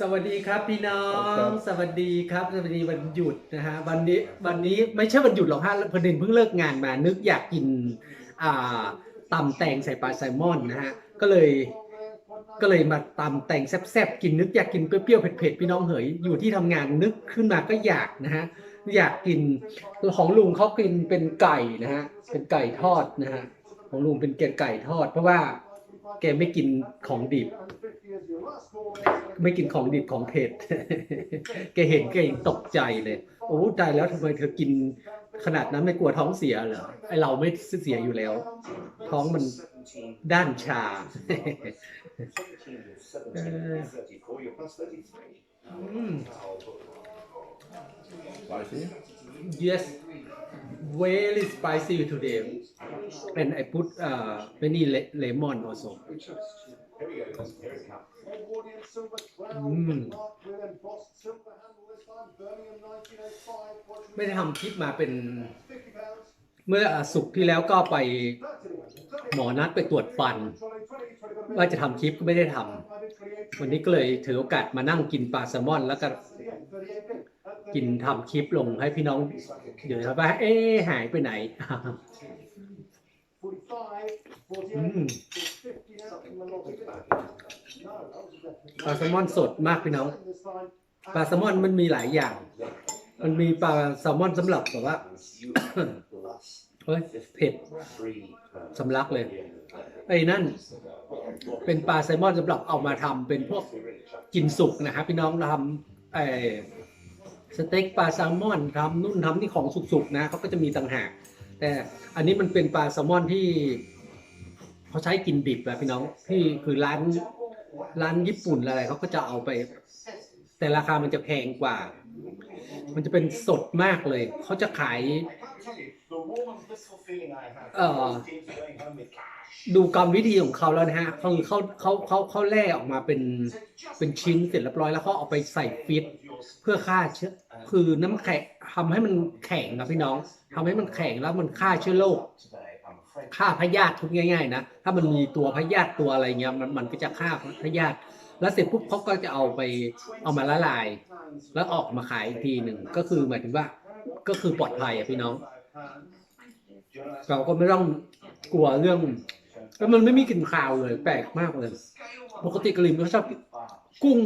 สวัสดีครับพี่น้อง สวัสดีครับสวัสดีวันหยุดนะฮะวันนี้วันนี้ไม่ใช่วันหยุดหรอกฮะพอดีเพิ่งเลิกงานมา นึกอยากกินอ่าตำแตงใส่ปลาแซลมอนนะฮะก็เลยก็เลยมาตำแตงแซ่บๆกินนึกอยากกินเปรี้ยวๆเผ็ดๆพี่น้องเหยอยู่ที่ทำงานนึกขึ้นมาก็อยากนะฮะ อยากกินของลุงเขากินเป็นไก่นะฮะเป็นไก่ทอดนะฮะของลุงเป็นไก่ทอด เพราะว่าแกไม่กินของดิบ ไม่กินของดิบของเผ็ดแกเห็นแกยังตกใจเลยโอ้ตายแล้วทำไมเธอกินขนาดนั้นไม่กลัวท้องเสียเหรอไอเราไม่เสียอยู่แล้ว ท้องมันด้านชาอืม Spicy? yes very spicy today and I put uh many le- lemon also มไม่ได้ทำคลิปมาเป็นเมื่อสุกร์ที่แล้วก็ไปหมอนัดไปตรวจฟัน ว่าจะทำคลิปก็ไม่ได้ทำวันนี้ก็เลยถือโอกาสมานั่งกินปลาแซลมอน แล้วก็ กินทำคลิปลงให้พี่น้อง เดี๋ยวว่า เอ๊ะหายไปไหนอืมปลาแซลมอนสดมากพี่น้อง ปลาแซลมอนมันมีหลายอย่าง มันมีปลาแซลมอนสำหรับแบบว่าเฮ้ยเผ็ดสำลักเลย ไอ้นั่น เป็นปลาแซลมอนสำหรับเอามาทำเป็นพวกกินสุกนะครับพี่น้องทำไอ สเต็กปลาแซลมอนทำนู่นทำนี่ของสุกๆนะเขาก็จะมีต่างหาก แต่อันนี้มันเป็นปลาแซลมอนที่เขาใช้กินดิบอะพี่น้องที่คือร้านร้านญี่ปุ่นอะไรเขาก็จะเอาไป แต่ราคามันจะแพงกว่า มันจะเป็นสดมากเลย เขาจะขายเอ่อดูกรรมวิธีของเขาแล้วนะฮะคือเขาเขาเขาเขาแล่ออกมาเป็นเป็นชิ้นเสร็จเรียบร้อยแล้วเขาเอาไปใส่ฟิต เพื่อฆ่าเชื้อคือน้ำแข็งทำให้มันแข็งครับพี่น้องทำให้มันแข็งแล้วมันฆ่าเชื้อโรคฆ่าพยาธิทุกง่าย ๆ นะถ้ามันมีตัวพยาธิตัวอะไรเงี้ยมันมันก็จะฆ่าพยาธิแล้วเสร็จปุ๊บเขาก็จะเอาไปเอามาละลาย แล้วออกมาขายอีกทีหนึ่งก็คือหมายถึงว่าก็คือปลอดภัยอะพี่น้อง เราก็ไม่ต้องกลัวเรื่องแล้วมันไม่มีกลิ่นคาวเลย แปลกมากเลย ปกติกะหรี่มันชอบกุ้ง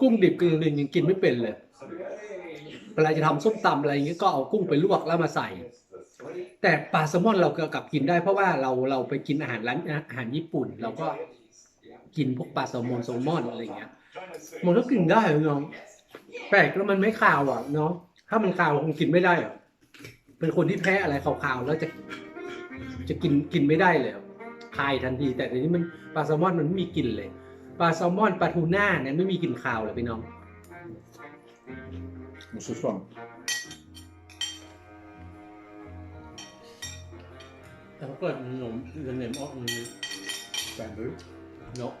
กุ้งดิบกะหรี่ยังกินไม่เป็นเลยเวลาจะทำส้มตำอะไรอย่างเงี้ยก็เอากุ้งไปลวกแล้วมาใส่ แต่ปลาแซลมอนเราก็กลับกินได้เพราะว่าเราเราไปกินอาหารร้านอาหารญี่ปุ่น เราก็กินพวกปลาแซลมอนแซลมอนอะไรเงี้ยมันก็กินได้เนาะแปลกแล้วมันไม่คาวอะเนาะถ้ามันคาวคงกินไม่ได้อะเป็นคนที่แพ้อะไรคาวๆแล้วจะจะกินกินไม่ได้เลยคายทันที แต่ทีนี้มันปลาแซลมอนมันไม่มีกลิ่นเลย ปลาแซลมอนปลาทูน่าเนี่ยไม่มีกลิ่นคาวเลยพี่น้อง What's this one? แต่เขาเกิดหนมเนมออก Bamboo. นก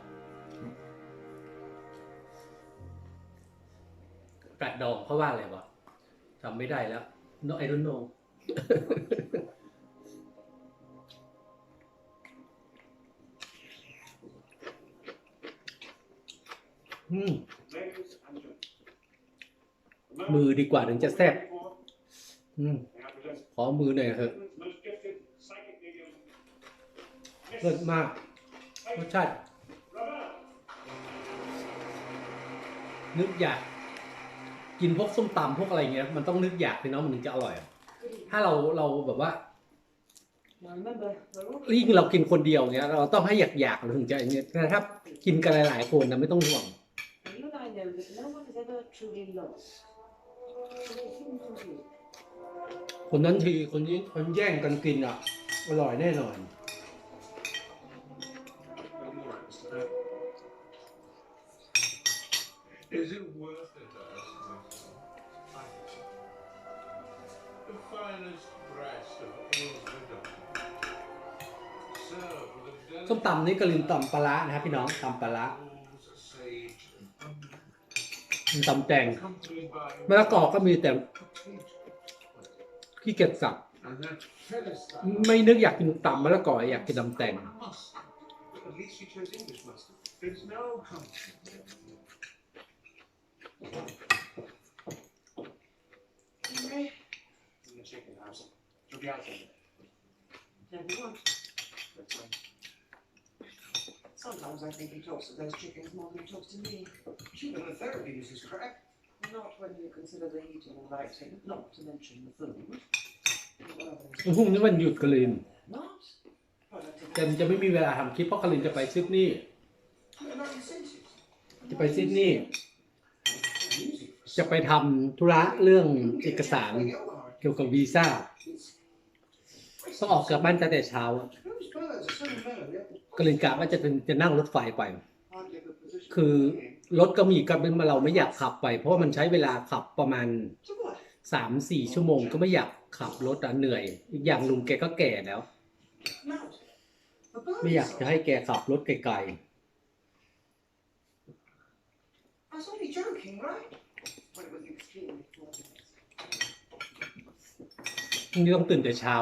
กัดดองเขาว่าอะไรวะจำไม่ได้แล้ว no I don't know อืมมือดีกว่าถึงจะแซ่บอืมขอมือหน่อยเถอะเลิศมากรสชาตินึกอยาก กินพวกส้มตำพวกอะไรเงี้ย มันต้องนึกอยากพี่น้องมันถึงจะอร่อยอะถ้าเราเราแบบว่ายิ่งเรากินคนเดียวเนี้ย เราต้องให้อยากอยากๆเราถึงจะอย่างเงี้ยแต่ถ้ากินกันหลายๆคนนะไม่ต้องห่วง You and I know that no one is ever truly lost. คนนั้นทีคนนี้คนแย่งกันกินอะ อร่อยแน่นอน Is it worth it? I asked myself. The finest breast of all widows. ส้มตำนี้กระลินตำปลาร้านะครับพี่น้องตำปลาร้า มีตำแตงมะละกอก็มีแต่ขี้เกียจสับไม่นึกอยากกินตำมะละกออยากกินตำแตง Sometimes I think he talks to those chickens more than he talks to me. she got a therapy, Mrs. Crack. Not when you consider the heating and lighting, not to mention the food. Well, พรุ่งนี้วันหยุดกลิน Not? But I แต่ didn't. มันจะไม่มีเวลาทำคลิปเพราะกลินจะไปซิดนีย์ No incentives. จะไปซิดนีย์ Music for จะไปทำธุระเรื่องเอกสาร Play your card. เกี่ยวกับวีซ่า It's ต้องออกจากบ้านตั้งแต่เช้าอะ Those birds are so mellow. กลินกะว่าจะเป็นจะนั่งรถไฟไป คือรถก็มีกับเป็นเราไม่อยากขับไป เพราะมันใช้เวลาขับประมาณสามสี่ชั่วโมงก็ไม่อยากขับรถอะเหนื่อย อีกอย่างลุงแกก็แก่แล้ว ไม่อยากจะให้แกขับรถไกลๆนี้ต้องตื่นแต่เช้า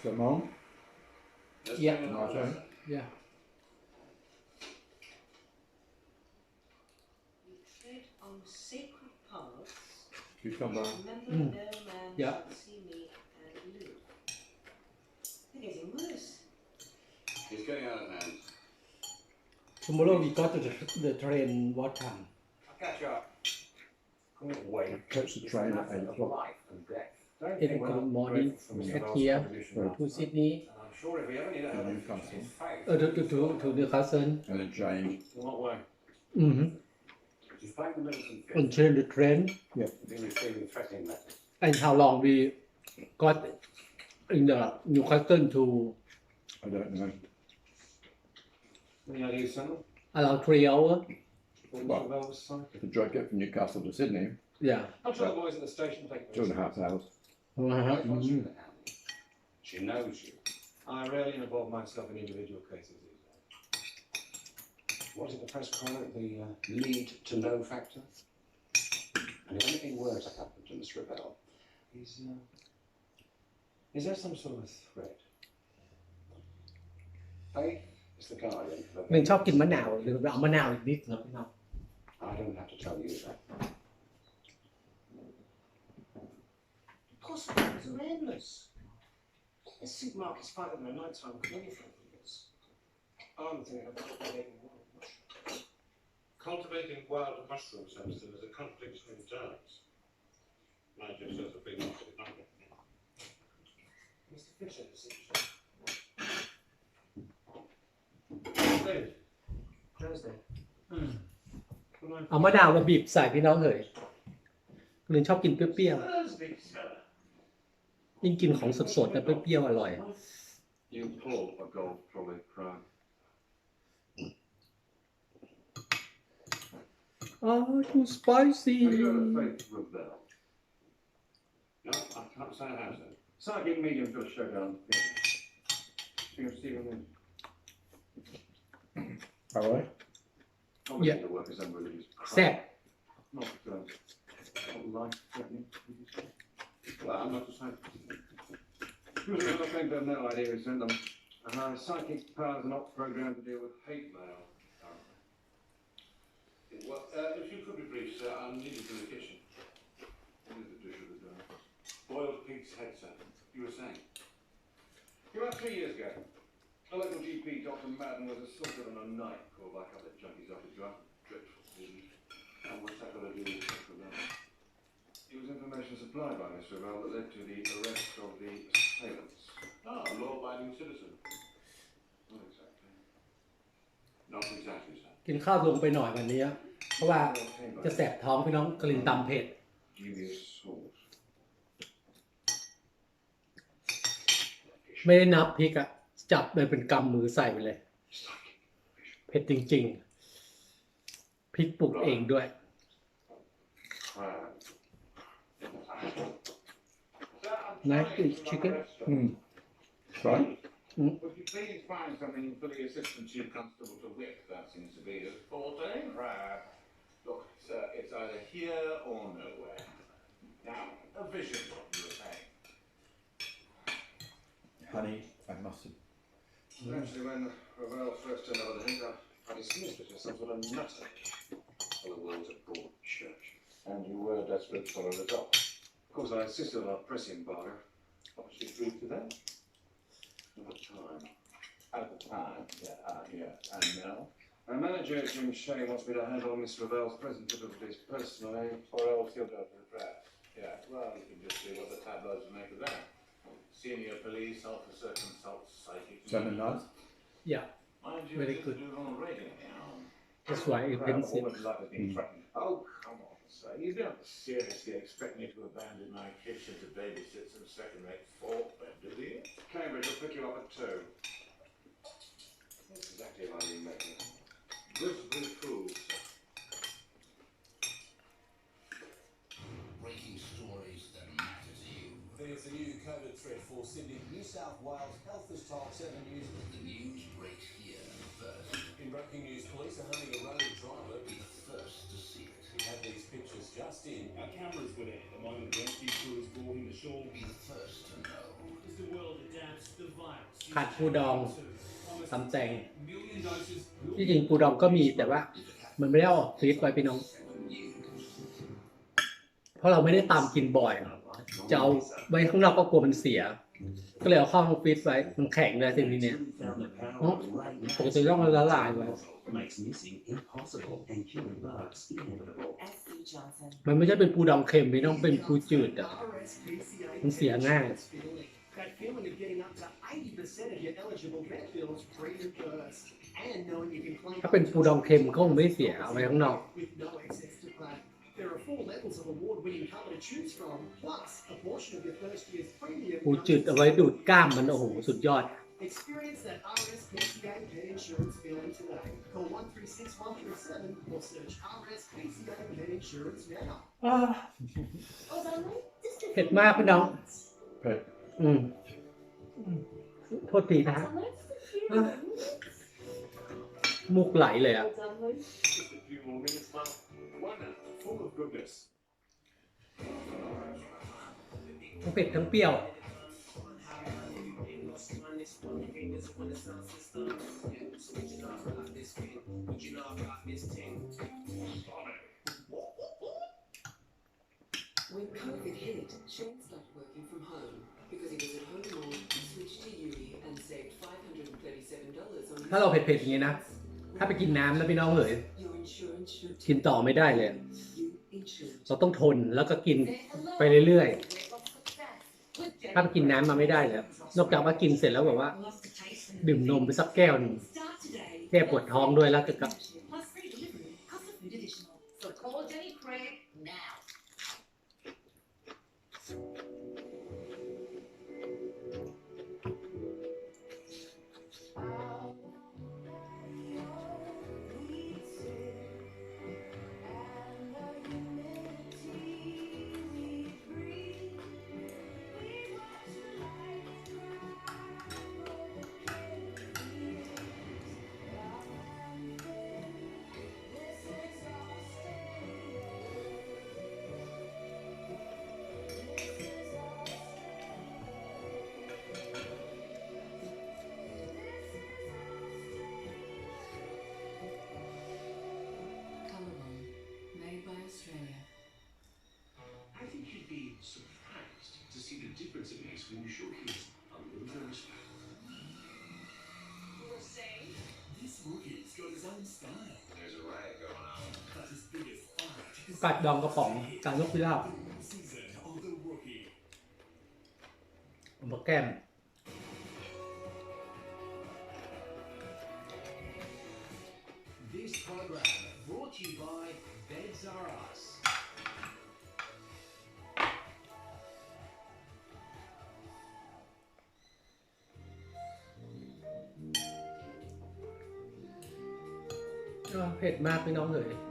Is that mom? Yeah. Martin? Yeah. You tread on sacred paths. Cucumber. Remember, Mm. no man Yeah. shall see me and live. They're getting worse. It's getting out of hand. Tomorrow we got to the, the train what time I'll catch up. Come away. Catch the train at eight o'clock. Life and death. Don't Eight think we're o'clock not morning grateful for Mr. at Wells' here. contribution. Right. to Sydney And I'm sure if we ever need a And help, Newcastle. it's faith. เออ to to to to Newcastle And then Jane. In what way? อืม She's playing the militant on field. train the train Been receiving threatening letters. and how long we got in the Newcastle to I don't know. Any ideas, son? around three hours What Well. Mr. Wells signed? The drug get from Newcastle to Sydney, yeah I'm sure the boys at the station take two and a half hours. อือฮะ What's with the alley? She knows you. I rarely involve myself in individual cases these days. What did the press call it? The uh, Need to know factor. And if anything were to happen to Miss Rebel, is uh, is there some sort of threat? Faith is the guardian of มันชอบกินมะนาวหรือเอามะนาวอีกนิดนะพี่น้อง I don't have to tell you that. Possibilities are endless. This supermarket's fight in the night time could anything this. I'm thinking of cultivating wild mushrooms. Cultivating wild mushrooms, Samson, is a conflict between terms. Mind you, says a big market number. Mr. Fisher, this is David, Thursday. เอามะนาวมาบีบใส่พี่น้องเถยกลินชอบกินเปรี้ยว Thursday, sir. ๆ ยิ่งกินของสดๆแต่เปรี้ยวๆอร่อย You pull a gold trolley crown. oh too spicy Have you heard of Faith Rebel? No, I can't say I have, sir. Psychic medium for a showdown. Speaking of Stephen Lynn. How are Obviously, Yeah. the work is unreleased. แซ่บ Not, uh, not life threatening, would you say? Well, I'm not a scientist. Usually I think they have no idea who sent them. And our psychic powers are not programmed to deal with hate mail. Well, uh, if you could be brief, sir, I'm needed in the kitchen. What is the dish of the day? Boiled pig's head, sir. You were saying? About three years ago, a local GP, Dr. Madden, was assaulted on a night called by a couple of junkies after drug. Dreadful disease. And what's that got to do with Rebel? It was information supplied by Miss Ravel that led to the arrest of the assailants. Ah, law-abiding citizen. Not exactly. Not exactly, sir. กินข้าวลงไปหน่อยวันนี้ เพราะว่า What came by จะแสบท้องพี่น้องกลินตำเผ็ด dubious source. ไม่ได้นับพริกอะจับเลยเป็นกำมือใส่ไปเลย เผ็ดจริง ๆ พริกปลูกเองด้วย Nice chicken. Hmm. Right. Would you please find something fully assistant you comfortable to whip? That seems to be his forte. Right. Look, it's, uh, it's either here or nowhere. Now, a vision, what you were saying. Honey and mustard. Actually, when Ravel first turned over the hint, I, I dismissed it as some sort of nutter. For the words of broad church. And you were desperate for a result. Of course, I insisted on a press embargo. Obviously proved to them. At the time. At the time, yeah, uh, yeah. And now? Our manager, Jim Shea, wants me to handle Miss Ravel's present difficulties personally. Or else he'll go to the press. Yeah, well, you can just see what the tabloids make of that. Senior police officer consults psychic. Salmon nice. Yeah, Mind you, very this good. is already now. that's why it Well, didn't all love Mm. Oh, come on, sir. You don't seriously expect me to abandon my kitchen to babysit some second-rate fork bed, do you? Cambridge will pick you up at two. That's exactly how you make it. This will prove, sir. breaking stories that matter to you. There's a new COVID threat for Sydney, New South Wales. Health has told 7 News. The news าดปูดอง almost ตำแตงที่จริงปูดองก็มีแต่ว่า มันไม่ได้ออกฟรีดไว้พี่น้อง เพราะเราไม่ได้ตามกินบ่อย จะเอาไว้ข้างนอกก็กลัวมันเสีย ก็เลยเอาเข้าห้องฟีดไว้ มันแข็งเลยทีนี้เนี่ยปกติต้องละลายไว้ makes missing impossible and killing bugs inevitable. S. E. Johnson. มันไม่ใช่เป็นปูดองเค็มพี่น้องเป็นปูจืดอะมันเสียง่าย That feeling of getting up to 80% of your eligible vet bills pre-reimbursed and knowing you can claim ถ้าเป็นปูดองเค็มก็คงไม่เสียเอาไว้ข้างนอก with no excess to pay. There are four levels of award-winning cover to choose from, plus a portion of your first year's premium. ปูจืดเอาไว้ดูดกล้ามมันโอ้โหสุดยอด Experience that RSPCA pet insurance feeling today. Call 136137 or search RSPCA pet insurance now. เผ็ดมากพี่น้อง Pet. อืมโทษทีนะฮะ มุกไหลเลยอะ Just a few more minutes, Mark. One hour, full of goodness. ทั้งเผ็ดทั้งเปรี้ยว When COVID hit, Shane started working from home. Because he was at home more, he switched to Uni and saved $537 on his ถ้าเราเผ็ดๆอย่างนี้นะ ถ้าไปกินน้ำนะพี่น้องเอ๋ย Your insurance should กินต่อไม่ได้เลย you insured. เราต้องทนแล้วก็กินไปเรื่อยๆ ถ้าไปกินน้ำมาไม่ได้เลย นอกจากว่ากินเสร็จแล้วแบบว่า ดื่มนมไปสักแก้วหนึ่งแก้ปวดท้องด้วยแล้วก็ กัดดองกระป๋องกับลกพิราบผมบอกแก้มเผ็ดมากพี่น้องเลย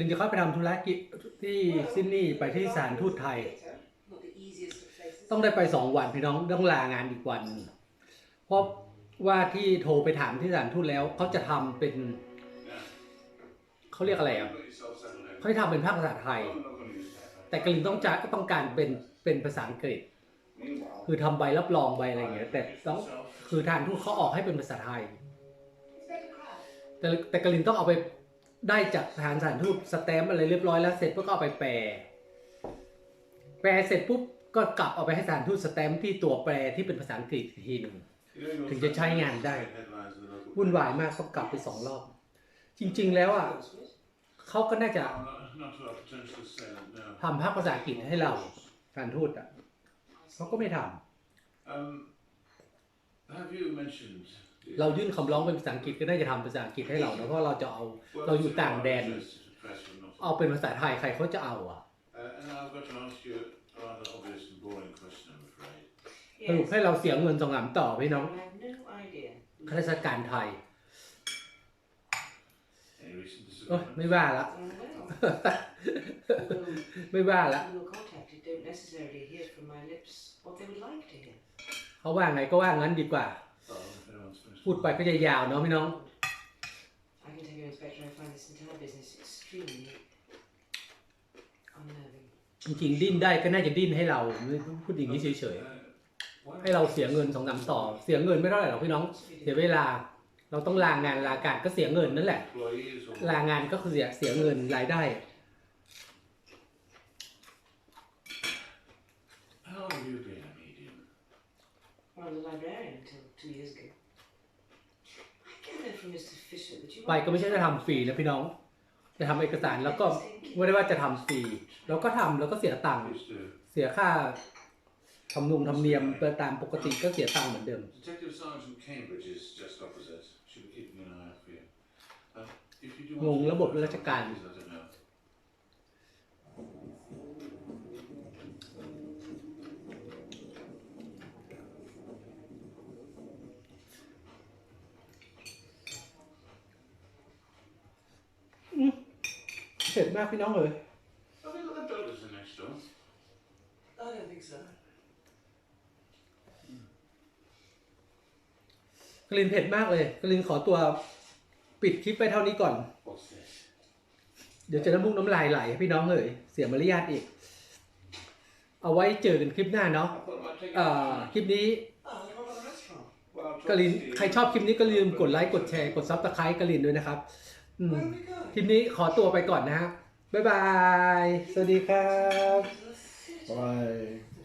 ลินจะเข้าไปทำธุรกิจที่ซิดนีย์ไปที่สถานทูตไทย ต้องได้ไปสองวันพี่น้องต้องลางานอีกวัน เพราะว่าที่โทรไปถามที่สถานทูตแล้วเขาจะทำเป็นเขาเรียกอะไรอะเขาจะทำเป็นภาคภาษาไทย แต่กลินต้องจะก็ต้องการเป็นเป็นภาษาอังกฤษ คือทำใบรับรองใบอะไรอย่างเงี้ย แต่ต้องคือทานทูตเขาออกให้เป็นภาษาไทย แต่แต่กลินต้องเอาไป ได้จากทางสถานทูตสแตมป์อะไรเรียบร้อยแล้วเสร็จปุ๊บก็เอาไปแปล แปลเสร็จปุ๊บก็กลับเอาไปให้สถานทูตสแตมป์ที่ตัวแปลที่เป็นภาษาอังกฤษอีกทีหนึ่ง you know, your ถึงจะใช้งานได้ headlines in the local วุ่นวายมากต้องกลับไปสองรอบ จริง ๆ แล้วอะเขาก็น่าจะ Oh, not, not to our potential assailant, no. ทำภาคภาษาอังกฤษให้เราสถานทูตอะเขาก็ไม่ทำ Um, have you mentioned? the- เรายื่นคำร้องเป็นภาษาอังกฤษก็น่าจะทำภาษาอังกฤษให้เรานะเพราะเราจะเอา Well, เราอยู่ต่างแดน just to press for not- เอาเป็นภาษาไทยใครเขาจะเอาอะ Uh, and I've got to ask you a rather obvious and boring question, I'm afraid. สรุปให้เราเสียเงินสองสามต่อพี่น้อง I have no idea. ข้าราชการไทย Any recent โอ้ย disagreements? ไม่ว่าละ Well, although ไม่ว่าละ people who are contacted don't necessarily hear from my lips what they would like to hear. เขาว่าไงก็ว่างั้นดีกว่า Well, if anyone's finished. พูดไปก็จะยาวเนาะพี่น้อง I can tell you, Inspector, I find this entire business extremely unnerving. จริงๆดิ้นได้ก็น่าจะดิ้นให้เราไม่พูดอย่างนี้เฉย Uh, why ๆให้เราเสียเงินสองสามต่อ เสียเงินไม่เท่าไหร่หรอกพี่น้องเสียเวลา เราต้องลางานลาการก็เสียเงินนั่นแหละ employees or ลางานก็คือเสียเสียเงินรายได้ how long have you been a medium? Well, I'm a librarian until two years ago. I gathered from Mr. Fisher that you ไปก็ไม่ใช่จะทำฟรีนะพี่น้อง จะทำเอกสารแล้วก็ไม่ได้ว่าจะทำฟรีเราก็ทำแล้วก็เสียตังค์ Used to เสียค่าทำนุงทำเนียมไปตามปกติก็เสียตังค์เหมือนเดิม Detective Sergeant Cambridge is just opposite. She'll be keeping an eye out for you. Uh, if you do งง want to ระบบราชการ please let her know. เผ็ดมากพี่น้องเลย Have they got their builders in next door? I don't think so. กลินเผ็ดมากเลย กลินขอตัวปิดคลิปไปเท่านี้ก่อน What's this? เดี๋ยวจะน้ำมูกน้ำลายไหลให้พี่น้องเลยเสียมารยาทอีก เอาไว้เจอกันคลิปหน้าเนาะ I thought it might take เอ่อ you คลิปนี้ Oh, look at the restaurant. Well, I'll กลิน talk to you. ใครชอบคลิปนี้ก็ลืมกดไลค์กดแชร์กดซับสไครต์กลินด้วยนะครับ อืม Where are we going? คลิปนี้ขอตัวไปก่อนนะฮะบ๊ายบาย สวัสดีครับ Bye.